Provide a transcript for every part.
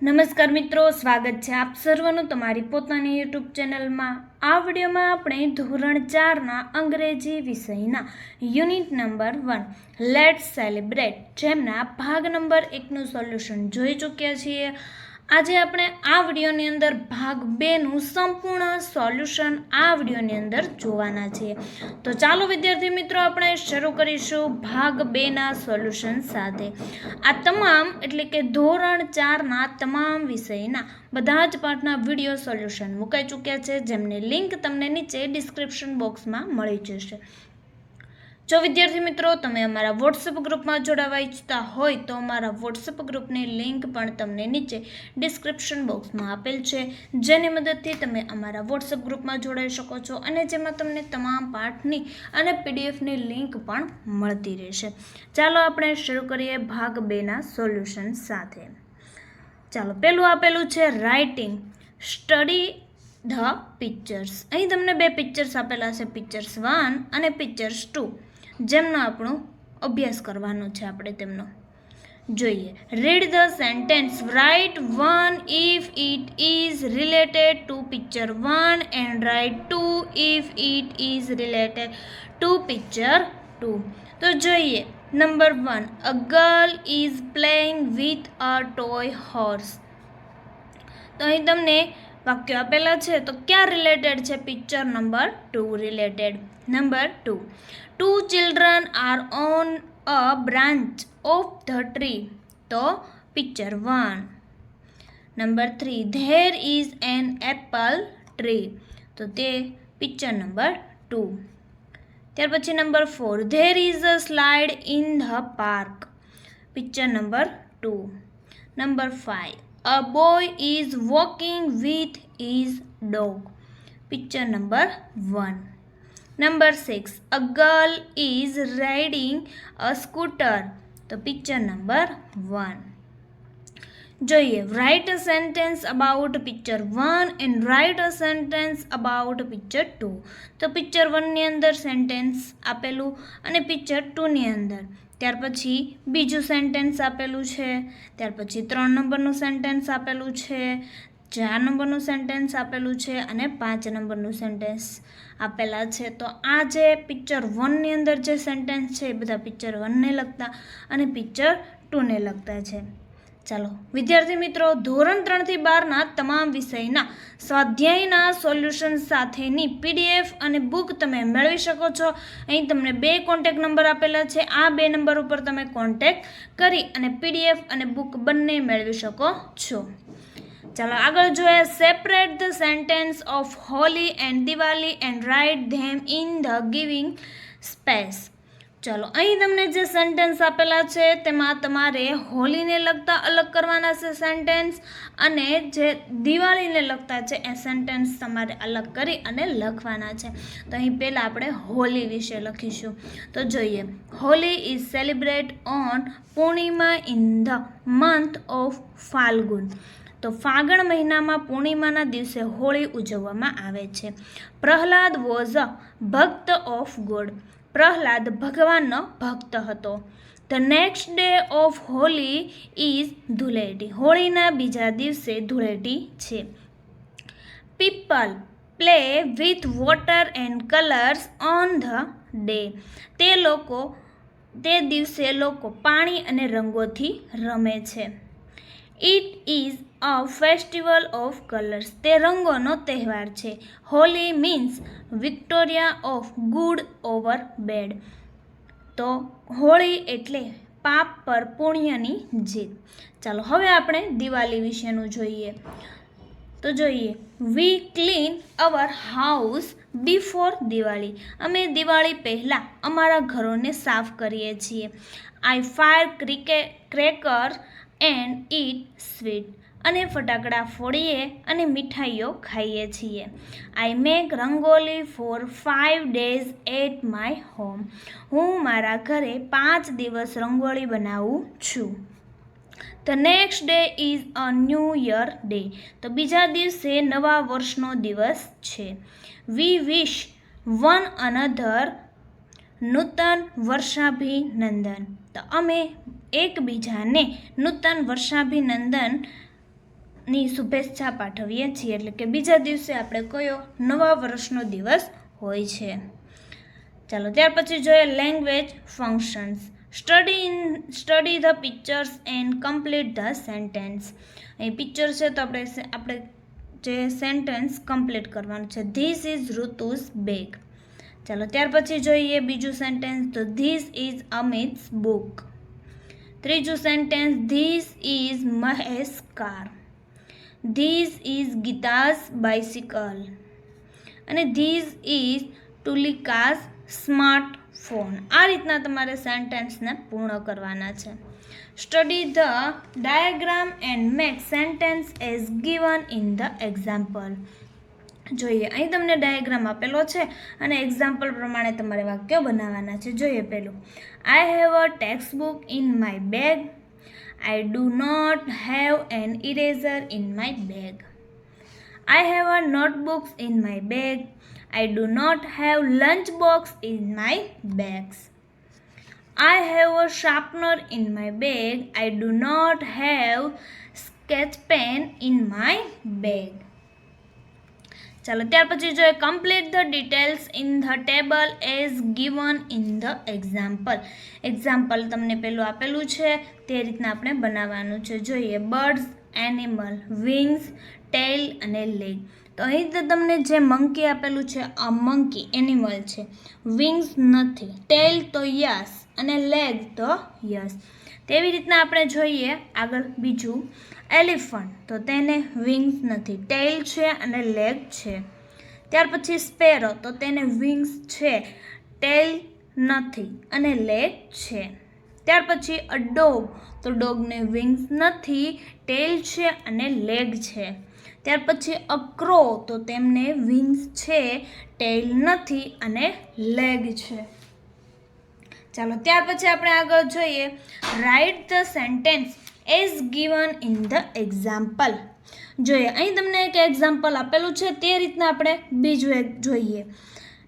નમસ્કાર મિત્રો, સ્વાગત છે આપ સર્વનું તમારી પોતાની યુટ્યુબ ચેનલમાં. આ વિડીયોમાં આપણે ધોરણ ચારના અંગ્રેજી વિષયના unit number one let celebrate જેમના ભાગ નંબર એકનું સોલ્યુશન જોઈ ચૂક્યા છીએ. આજે આપણે આ વિડીયોની અંદર ભાગ બેનું સંપૂર્ણ સોલ્યુશન આ વિડીયોની અંદર જોવાના છીએ તો ચાલો વિદ્યાર્થી મિત્રો, આપણે શરૂ કરીશું ભાગ બેના સોલ્યુશન સાથે. આ તમામ, એટલે કે ધોરણ ચારના તમામ વિષયના બધા જ પાઠના વીડિયો સોલ્યુશન મુકાઈ ચૂક્યા છે, જેમની લિંક તમને નીચે ડિસ્ક્રિપ્શન બોક્સમાં મળી જશે. જો વિદ્યાર્થી મિત્રો તમે અમારા વોટ્સઅપ ગ્રુપમાં જોડાવા ઈચ્છતા હોય તો અમારા વોટ્સઅપ ગ્રુપની લિંક પણ તમને નીચે ડિસ્ક્રિપ્શન બોક્સમાં આપેલ છે. જેની મદદથી તમે અમારા વોટ્સઅપ ગ્રુપમાં જોડાઈ શકો છો અને જેમાં તમને તમામ પાઠની અને પીડીએફની લિંક પણ મળતી રહેશે. ચાલો આપણે શરૂ કરીએ ભાગ બેના સોલ્યુશન સાથે. ચાલો, પહેલું આપેલું છે રાઇટિંગ. Study the pictures. અહીં તમને બે પિક્ચર્સ આપેલા છે. પિક્ચર્સ વન અને પિક્ચર્સ ટુ. જેમનો આપણો અભ્યાસ કરવાનો છે આપણે તેમનો. જોઈએ. Read the sentence write one if it is related to picture one and write two if it is related to picture two તો જોઈએ. Number one a girl is playing with a toy horse તો અહીં તમને વાક્યો આપેલા છે. તો ક્યાં રિલેટેડ છે? Picture number two related number two two children are on a branch of the tree તો picture one number three there is an apple tree તો તે પિક્ચર નંબર ટુ ત્યાર પછી number four there is a slide in the park picture number two number five a boy is walking with is dog picture number one number six a girl is riding a scooter તો picture number one જોઈએ write a sentence about picture one and write a sentence about picture two તો picture વનની અંદર sentence આપેલું અને picture ટુની અંદર. ત્યાર પછી બીજું સેન્ટેન્સ આપેલું છે. ત્યાર પછી ત્રણ નંબરનું સેન્ટેન્સ આપેલું છે. ચાર નંબરનું સેન્ટેન્સ આપેલું છે અને પાંચ નંબરનું સેન્ટેન્સ આપેલા છે. તો આ જે પિક્ચર વનની અંદર જે સેન્ટેન્સ છે, એ બધા પિક્ચર વનને લગતા અને પિક્ચર ટુને લગતા છે. ચાલો, વિદ્યાર્થી મિત્રો, ધોરણ ત્રણથી બારના તમામ વિષયના સ્વાધ્યાયના સોલ્યુશન સાથેની પીડીએફ અને બુક તમે મેળવી શકો છો. અહીં તમને બે કોન્ટેક નંબર આપેલા છે. આ બે નંબર ઉપર તમે કોન્ટેક કરી અને પીડીએફ અને બુક બંને મેળવી શકો છો. ચાલો આગળ જોઈએ separate the sentence of Holi and Diwali and write them in the giving space ચાલો, અહીં તમને જે સેન્ટેન્સ આપેલા છે, તેમાં તમારે હોલીને લગતા અલગ કરવાના છે સેન્ટેન્સ અને જે દિવાળીને લગતા છે, એ સેન્ટેન્સ તમારે અલગ કરી અને લખવાના છે. તો અહીં પહેલાં આપણે હોલી વિશે લખીશું. તો જોઈએ, Holi is celebrate on Purnima in the month of Falgun. તો ફાગણ મહિનામાં પૂર્ણિમાના દિવસે હોળી ઉજવવામાં આવે છે. પ્રહલાદ વોઝ અ ભક્ત ઓફ ગોડ પ્રહલાદ ભગવાનનો ભક્ત હતો. The next day of Holi is Dhuleti. હોળીના બીજા દિવસે ધૂળેટી છે. People play with water and colours on the day તે લોકો, તે દિવસે લોકો પાણી અને રંગોથી રમે છે. It is a festival of colours તે રંગોનો તહેવાર છે. Holi means Victoria of good over bad તો હોળી એટલે પાપ પર પુણ્યની જીત. ચાલો, હવે આપણે દિવાળી વિશેનું જોઈએ. તો જોઈએ. We clean our house before Diwali. અમે દિવાળી પહેલાં અમારા ઘરોને સાફ કરીએ છીએ. I fire ક્રિકે cracker and eat sweet. અને ફટાકડા ફોડીએ અને મીઠાઈઓ ખાઈએ છીએ. I make rangoli for five days at my home. હું મારા ઘરે પાંચ દિવસ રંગોળી બનાવું છું. The next day is a new year day. તો બીજા દિવસે નવા વર્ષનો દિવસ છે. વી વિશ વન અનધર નૂતન વર્ષાભિનંદન. તો અમે એકબીજાને નૂતન વર્ષાભિનંદનની શુભેચ્છા પાઠવીએ છીએ. એટલે કે બીજા દિવસે આપણે કયો? નવા વર્ષનો દિવસ હોય છે. ચાલો, ત્યાર પછી જોઈએ language functions study in study the pictures and complete the sentence અહીં પિક્ચર છે તો આપણે આપણે જે સેન્ટેન્સ કમ્પ્લીટ કરવાનું છે. This is Ritu's bag. ચાલો, ત્યાર પછી જોઈએ બીજું સેન્ટેન્સ તો ધીસ ઇઝ અમિત્સ બુક ત્રીજું sentence this is Mahesh car this is Gita's bicycle અને this is Tulika's smart phone આ રીતના તમારે સેન્ટેન્સને પૂર્ણ કરવાના છે. Study the diagram and make sentence as given in the example જોઈએ અહીં તમને ડાયાગ્રામ આપેલો છે અને એક્ઝામ્પલ પ્રમાણે તમારે વાક્યો બનાવવાના છે જોઈએ પેલું I have a text book in my bag I do not have an eraser in my bag I have a notebooks in my bag. I do not have lunch box in my bags. I have a sharpener in my bag. I do not have sketch pen in my bag. ચાલો, ત્યાર પછી જોઈએ complete the details in the table as given in the example example તમને પેલું આપેલું છે, તે રીતના આપણે બનાવવાનું છે. જોઈએ બર્ડ્સ એનિમલ વિંગ્સ ટેલ અને લેગ તો અહીં તમને જે મંકી આપેલું છે, આ મંકી એનિમલ છે. વિંગ્સ નથી. ટેલ તો યસ અને લેગ તો યસ તેવી રીતના આપણે જોઈએ આગળ બીજું. એલિફન્ટ. તો તેને વિંગ્સ નથી. ટેઇલ છે અને લેગ છે. ત્યાર પછી સ્પેરો. તો તેને વિંગ્સ છે. ટેઇલ નથી અને લેગ છે. ત્યાર પછી અ ડોગ. તો ડોગને વિંગ્સ નથી. ટેલ છે અને લેગ છે. ત્યાર પછી અ ક્રો. તો તેમને વિંગ્સ છે. ટેલ નથી અને લેગ છે. ચાલો, ત્યાર પછી આપણે આગળ જોઈએ. Write the sentence. As given in the example જોઈએ, અહીં તમને એક એક્ઝામ્પલ આપેલું છે, તે રીતના આપણે બીજું એક જોઈએ.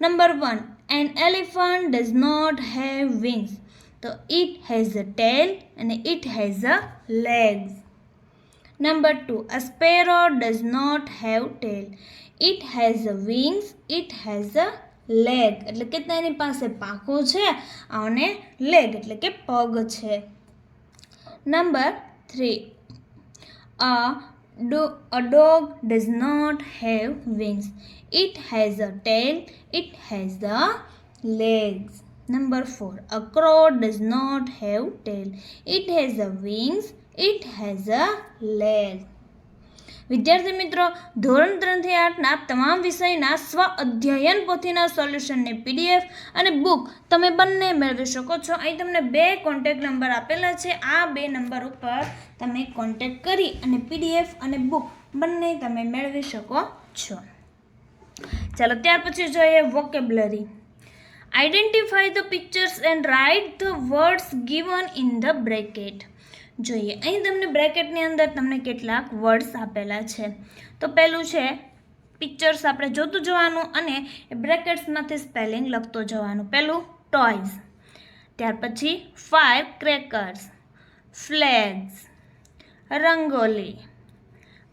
Number one an elephant does not have wings તો ઇટ હેઝ અ ટેલ અને it has a legs number two a sparrow does not have tail it has a wings it has a leg એટલે કે તેની પાસે પાંખો છે, અને leg એટલે કે પગ છે. Number 3. A, do, a dog does not have wings. It has a tail. It has the legs. Number 4. A crow does not have tail. It has the wings. It has a legs. વિદ્યાર્થી મિત્રો, ધોરણ ત્રણથી આઠના તમામ વિષયના સ્વ અધ્યયન પોથીના સોલ્યુશનની પીડીએફ અને બુક તમે બંને મેળવી શકો છો. અહીં તમને બે કોન્ટેક્ટ નંબર આપેલા છે. આ બે નંબર ઉપર તમે કોન્ટેક્ટ કરી અને પીડીએફ અને બુક બંને તમે મેળવી શકો છો. ચાલો, ત્યાર પછી જોઈએ vocabulary identify the pictures and write the words given in the bracket જોઈએ. અહીં તમને બ્રેકેટની અંદર તમને કેટલાક વર્ડ્સ આપેલા છે. તો પહેલું છે પિક્ચર્સ આપણે જોતું જવાનું અને બ્રેકેટ્સમાંથી સ્પેલિંગ લખતો જવાનું. પહેલું ટોયઝ ત્યાર પછી fire crackers flags rangoli.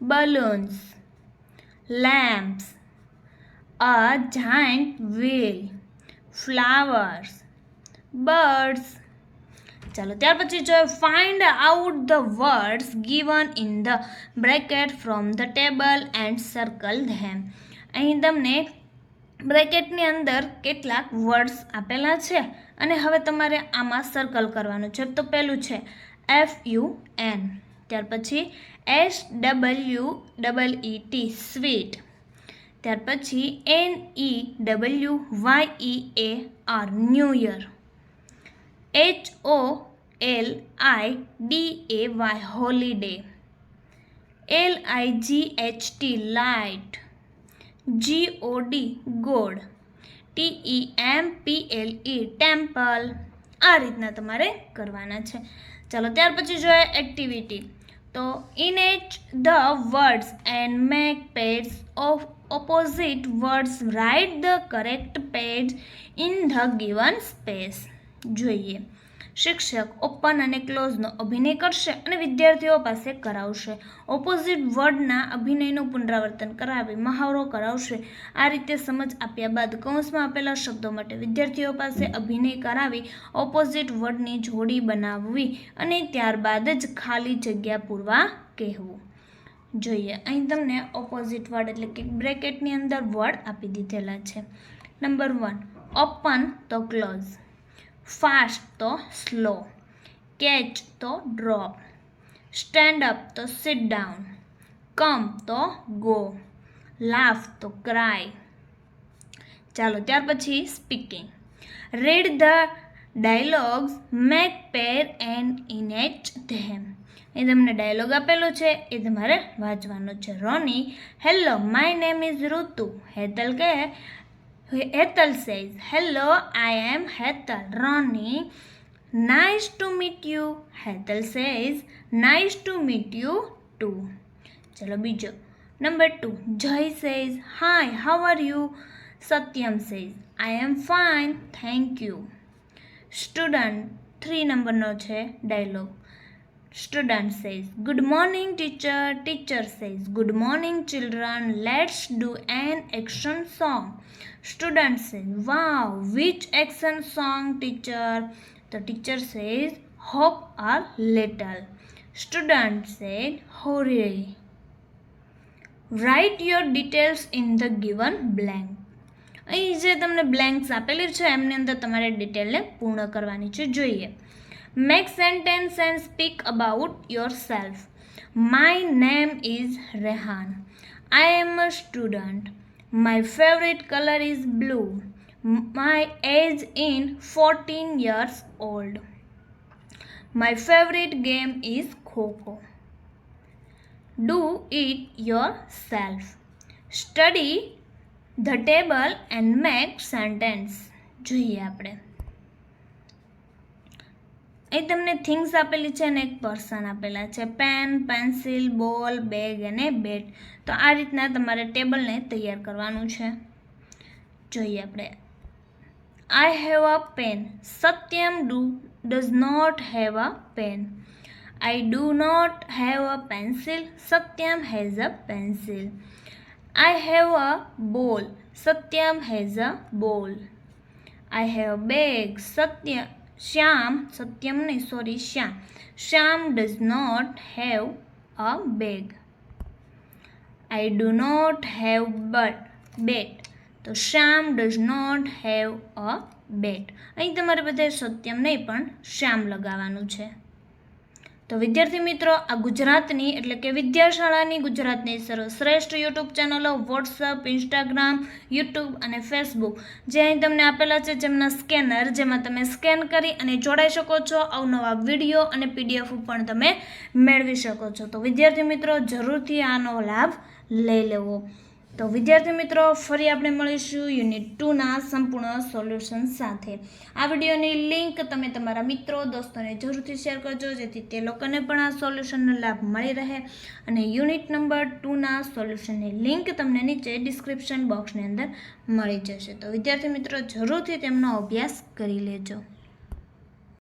Balloons lamps a giant wheel flowers birds. ચાલો. ત્યાર પછી જોઈએ find out the words given in the bracket from the table and circle them અહીં તમને બ્રેકેટની અંદર કેટલાક વર્ડ્સ આપેલા છે અને હવે તમારે આમાં સર્કલ કરવાનું છે. તો પહેલું છે એફ યુ એન ત્યાર પછી S W double E T sweet ત્યાર પછી N E W Y E A R new year H O L I D A Y holiday L I G H T light G O D god T E M P L E temple આ રીતના તમારે કરવાના છે. ચાલો ત્યાર પછી જોઈએ activity તો in H the words and make pads of opposite words write the correct page in the given space. જોઈએ. શિક્ષક ઓપન અને ક્લોઝનો અભિનય કરશે અને વિદ્યાર્થીઓ પાસે કરાવશે. ઓપોઝિટ વર્ડના અભિનયનું પુનરાવર્તન કરાવી મહાવરો કરાવશે. આ રીતે સમજ આપ્યા બાદ કૌંસમાં આપેલા શબ્દો માટે વિદ્યાર્થીઓ પાસે અભિનય કરાવી ઓપોઝિટ વર્ડની જોડી બનાવવી અને ત્યારબાદ જ ખાલી જગ્યા પૂરવા કહેવું. જોઈએ, અહીં તમને ઓપોઝિટ વર્ડ એટલે કે બ્રેકેટની અંદર વર્ડ આપી દીધેલા છે. નંબર વન, ઓપન તો ક્લોઝ. ફાસ્ટ તો સ્લો કેચ તો ડ્રોપ સ્ટેન્ડ અપ તો સિટ ડાઉન કમ તો ગો લાફ તો ક્રાય ચાલો, ત્યાર પછી speaking read the dialogues make pair and ઇનેચ them એ તમને ડાયલોગ આપેલો છે, એ તમારે વાંચવાનો છે. Ronnie hello my name is Ritu Hetal કહે Hetal says hello I am Hetal Ronnie, nice to meet you Hetal says nice to meet you too ચલો બીજો. Number two Jay says hi how are you Satyam says I am fine thank you student three નંબરનો છે dialogue student says good morning teacher Teacher says good morning children let's do an action song Student says, wow which action song teacher The teacher says, Hop a little. Student said, Hurry. Write your details in the given blank. અહીં જે તમને blanks આપેલી છે એમની અંદર તમારે ડિટેલને પૂર્ણ કરવાની છે જોઈએ make sentence and speak about yourself my name is Rehan I am a student my favourite colour is blue my age in 14 years old my favorite game is kho do it yourself study the table and make sentence જોઈએ આપણે અહીં તમને things આપેલી છે અને એક person આપેલા છે પેન પેન્સિલ બોલ બેગ અને બેટ તો આ રીતના તમારે ટેબલને તૈયાર કરવાનું છે જોઈએ આપણે I have a pen. Satyam do does not have a pen. I do not have a pencil. Satyam has a pencil. I have a ball. Satyam has a ball. I have a bag. Shyam Satyam no sorry Shyam. Shyam does not have a bag. I do not have but bat. તો Shyam does not have a bat અહીં તમારે બધે સત્યમ નહીં પણ શ્યામ લગાવવાનું છે તો વિદ્યાર્થી મિત્રો, આ ગુજરાતની એટલે કે વિદ્યાશાળાની ગુજરાતની શ્રેષ્ઠ યુટ્યુબ ચેનલો વોટ્સઅપ ઇન્સ્ટાગ્રામ યુટ્યુબ અને ફેસબુક જે અહીં તમને આપેલા છે જેમના સ્કેનર જેમાં તમે સ્કેન કરી અને જોડાઈ શકો છો, અવનવા વીડિયો અને પીડીએફ પણ તમે મેળવી શકો છો. તો વિદ્યાર્થી મિત્રો, જરૂરથી આનો લાભ લઈ લેવો. તો વિદ્યાર્થી મિત્રો, ફરી આપણે મળીશું યુનિટ ટુના સંપૂર્ણ સોલ્યુશન સાથે. આ વિડીયોની લિંક તમે તમારા મિત્રો, દોસ્તોને જરૂરથી શેર કરજો, જેથી તે લોકોને પણ આ સોલ્યુશનનો લાભ મળી રહે. અને યુનિટ નંબર ટુના સોલ્યુશનની લિંક તમને નીચે ડિસ્ક્રિપ્શન બોક્સની અંદર મળી જશે. તો વિદ્યાર્થી મિત્રો, જરૂરથી તેમનો અભ્યાસ કરી લેજો.